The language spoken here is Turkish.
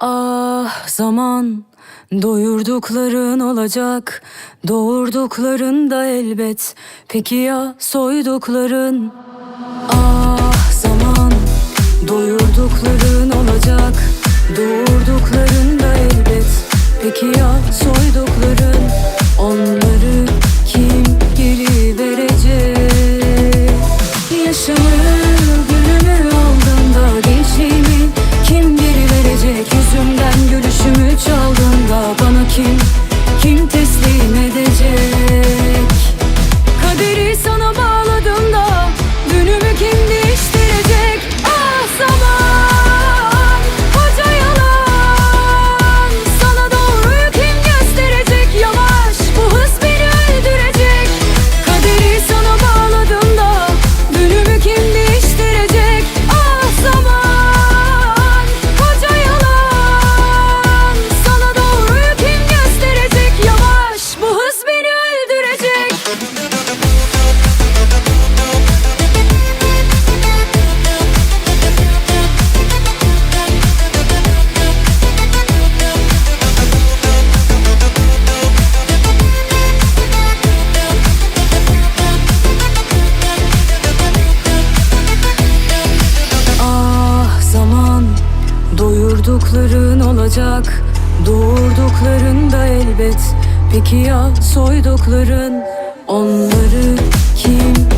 Ah zaman doyurdukların olacak Doğurdukların da elbet. Peki ya soydukların? Ah zaman doyurdukların olacak Doğurdukların da elbet. Peki ya soydukların? Onları doyurdukların olacak Doğurdukların da elbet. Peki ya soydukların? Onları kim